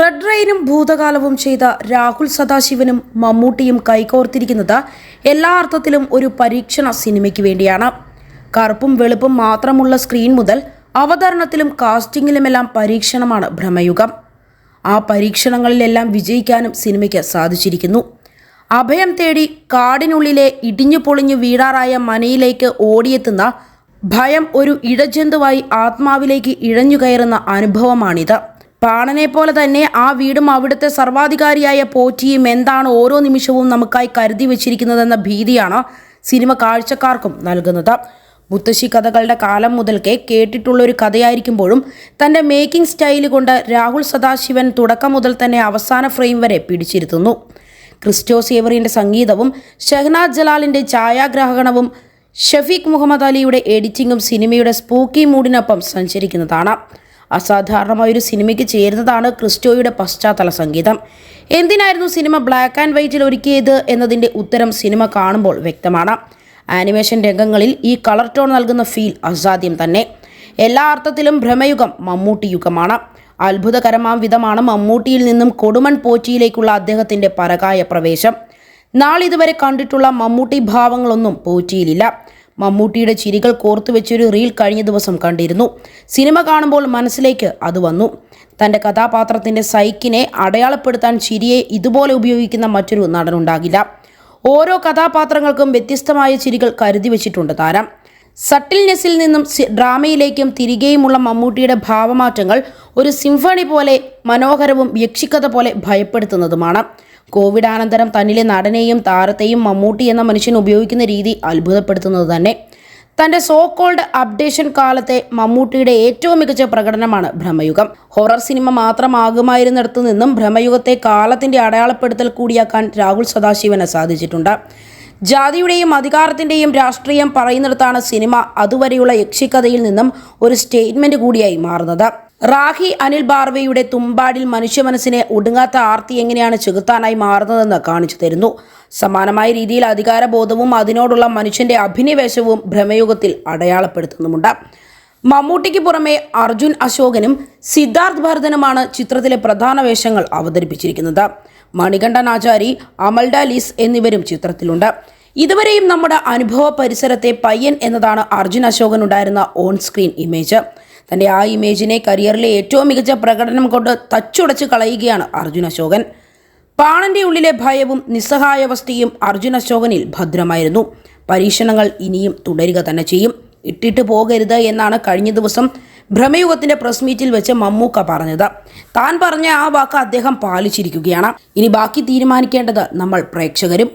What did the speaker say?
Red റെയിനും ഭൂതകാലവും ചെയ്ത രാഹുൽ സദാശിവനും മമ്മൂട്ടിയും കൈകോർത്തിരിക്കുന്നത് എല്ലാ അർത്ഥത്തിലും ഒരു പരീക്ഷണ സിനിമയ്ക്ക് വേണ്ടിയാണ്. കറുപ്പും വെളുപ്പും മാത്രമുള്ള സ്ക്രീൻ മുതൽ അവതരണത്തിലും കാസ്റ്റിംഗിലുമെല്ലാം പരീക്ഷണമാണ് ഭ്രമയുഗം. ആ പരീക്ഷണങ്ങളിലെല്ലാം വിജയിക്കാനും സിനിമയ്ക്ക് സാധിച്ചിരിക്കുന്നു. അഭയം തേടി കാടിനുള്ളിലെ ഇടിഞ്ഞു പൊളിഞ്ഞു വീഴാറായ മനയിലേക്ക് ഓടിയെത്തുന്ന ഭയം ഒരു ഇഴജന്തുവായി ആത്മാവിലേക്ക് ഇഴഞ്ഞു കയറുന്ന അനുഭവമാണിത്. പാണനെ പോലെ തന്നെ ആ വീടും അവിടുത്തെ സർവാധികാരിയായ പോറ്റിയും എന്താണ് ഓരോ നിമിഷവും നമുക്കായി കരുതി വെച്ചിരിക്കുന്നതെന്ന ഭീതിയാണ് സിനിമ കാഴ്ചക്കാർക്കും നൽകുന്നത്. മുത്തശ്ശി കഥകളുടെ കാലം മുതൽക്കേ കേട്ടിട്ടുള്ള ഒരു കഥയായിരിക്കുമ്പോഴും തന്റെ മേക്കിംഗ് സ്റ്റൈൽ കൊണ്ട് രാഹുൽ സദാശിവൻ തുടക്കം മുതൽ തന്നെ അവസാന ഫ്രെയിം വരെ പിടിച്ചിരുത്തുന്നു. ക്രിസ്റ്റോ സേവറിന്റെ സംഗീതവും ഷഹ്നാദ് ജലാലിന്റെ ഛായാഗ്രാഹകണവും ഷഫീഖ് മുഹമ്മദ് അലിയുടെ എഡിറ്റിംഗും സിനിമയുടെ സ്പൂക്കി മൂഡിനൊപ്പം സഞ്ചരിക്കുന്നതാണ്. അസാധാരണമായൊരു സിനിമയ്ക്ക് ചേരുന്നതാണ് ക്രിസ്റ്റോയുടെ പശ്ചാത്തല സംഗീതം. എന്തിനായിരുന്നു സിനിമ ബ്ലാക്ക് ആൻഡ് വൈറ്റിൽ ഒരുക്കിയത് എന്നതിന്റെ ഉത്തരം സിനിമ കാണുമ്പോൾ വ്യക്തമാണ്. ആനിമേഷൻ രംഗങ്ങളിൽ ഈ കളർ ടോൺ നൽകുന്ന ഫീൽ അസാധ്യം തന്നെ. എല്ലാ അർത്ഥത്തിലും ഭ്രമയുഗം മമ്മൂട്ടി യുഗമാണ്. അത്ഭുതകരമാം വിധമാണ് മമ്മൂട്ടിയിൽ നിന്നും കൊടുമൺ പോറ്റിയിലേക്കുള്ള അദ്ദേഹത്തിന്റെ പരകായ പ്രവേശം. നാളിതുവരെ കണ്ടിട്ടുള്ള മമ്മൂട്ടി ഭാവങ്ങളൊന്നും പോറ്റിയിലില്ല. മമ്മൂട്ടിയുടെ ചിരികൾ കോർത്തു വെച്ചൊരു റീൽ കഴിഞ്ഞ ദിവസം കണ്ടിരുന്നു. സിനിമ കാണുമ്പോൾ മനസ്സിലേക്ക് അത് വന്നു. തന്റെ കഥാപാത്രത്തിന്റെ സൈക്കിനെ അടയാളപ്പെടുത്താൻ ചിരിയെ ഇതുപോലെ ഉപയോഗിക്കുന്ന മറ്റൊരു നടനുണ്ടാകില്ല. ഓരോ കഥാപാത്രങ്ങൾക്കും വ്യത്യസ്തമായ ചിരികൾ കരുതി വെച്ചിട്ടുണ്ട് താരം. സട്ടിൽനെസ്സിൽ നിന്നും ഡ്രാമയിലേക്കും തിരികെയുമുള്ള മമ്മൂട്ടിയുടെ ഭാവമാറ്റങ്ങൾ ഒരു സിംഫണി പോലെ മനോഹരവും യക്ഷിക്കഥ പോലെ ഭയപ്പെടുത്തുന്നതുമാണ്. കോവിഡ് അനന്തരം തന്നിലെ നടനെയും താരത്തെയും മമ്മൂട്ടി എന്ന മനുഷ്യൻ ഉപയോഗിക്കുന്ന രീതി അത്ഭുതപ്പെടുത്തുന്നത് തന്നെ. തന്റെ സോ കോൾഡ് അപ്ഡേഷൻ കാലത്തെ മമ്മൂട്ടിയുടെ ഏറ്റവും മികച്ച പ്രകടനമാണ് ഭ്രമയുഗം. ഹൊറർ സിനിമ മാത്രമാകുമായിരുന്നിടത്തു നിന്നും ഭ്രമയുഗത്തെ കാലത്തിന്റെ അടയാളപ്പെടുത്തൽ കൂടിയാക്കാൻ രാഹുൽ സദാശിവന് സാധിച്ചിട്ടുണ്ട്. ജാതിയുടെയും അധികാരത്തിന്റെയും രാഷ്ട്രീയം പറയുന്നിടത്താണ് സിനിമ അതുവരെയുള്ള യക്ഷിക്കഥയിൽ നിന്നും ഒരു സ്റ്റേറ്റ്മെന്റ് കൂടിയായി മാറുന്നത്. റാഹി അനിൽ ബാർവയുടെ തുമ്പാടിൽ മനുഷ്യ മനസ്സിനെ ഒടുങ്ങാത്ത ആർത്തി എങ്ങനെയാണ് ചെകുത്താനായി മാറുന്നതെന്ന് കാണിച്ചു തരുന്നു. സമാനമായ രീതിയിൽ അധികാരബോധവും അതിനോടുള്ള മനുഷ്യന്റെ അഭിനിവേശവും ഭ്രമയുഗത്തിൽ അടയാളപ്പെടുത്തുന്നുമുണ്ട്. മമ്മൂട്ടിക്ക് പുറമെ അർജുൻ അശോകനും സിദ്ധാർത്ഥ് ഭരതനുമാണ് ചിത്രത്തിലെ പ്രധാന വേഷങ്ങൾ അവതരിപ്പിച്ചിരിക്കുന്നത്. മണികണ്ഠൻ ആചാരി അമൽഡ ലീസ് എന്നിവരും ചിത്രത്തിലുണ്ട്. ഇതുവരെയും നമ്മുടെ അനുഭവ പരിസരത്തെ പയ്യൻ എന്നതാണ് അർജുൻ അശോകൻ ഉണ്ടായിരുന്ന ഓൺ സ്ക്രീൻ ഇമേജ് തന്റെ ആ ഇമേജിനെ കരിയറിലെ ഏറ്റവും മികച്ച പ്രകടനം കൊണ്ട് തച്ചുടച്ച് കളയുകയാണ് അർജുൻ അശോകൻ. പാണന്റെ ഉള്ളിലെ ഭയവും നിസ്സഹായാവസ്ഥയും അർജുൻ അശോകനിൽ ഭദ്രമായിരുന്നു. പരീക്ഷണങ്ങൾ ഇനിയും തുടരുക തന്നെ ചെയ്യും. ഇട്ടിട്ട് പോകരുത് എന്നാണ് കഴിഞ്ഞ ദിവസം ഭ്രമയുഗത്തിന്റെ പ്രസ് മീറ്റിൽ വെച്ച് മമ്മൂക്ക പറഞ്ഞത്. താൻ പറഞ്ഞ ആ വാക്ക് അദ്ദേഹം പാലിച്ചിരിക്കുകയാണ്. ഇനി ബാക്കി തീരുമാനിക്കേണ്ടത് നമ്മൾ പ്രേക്ഷകരും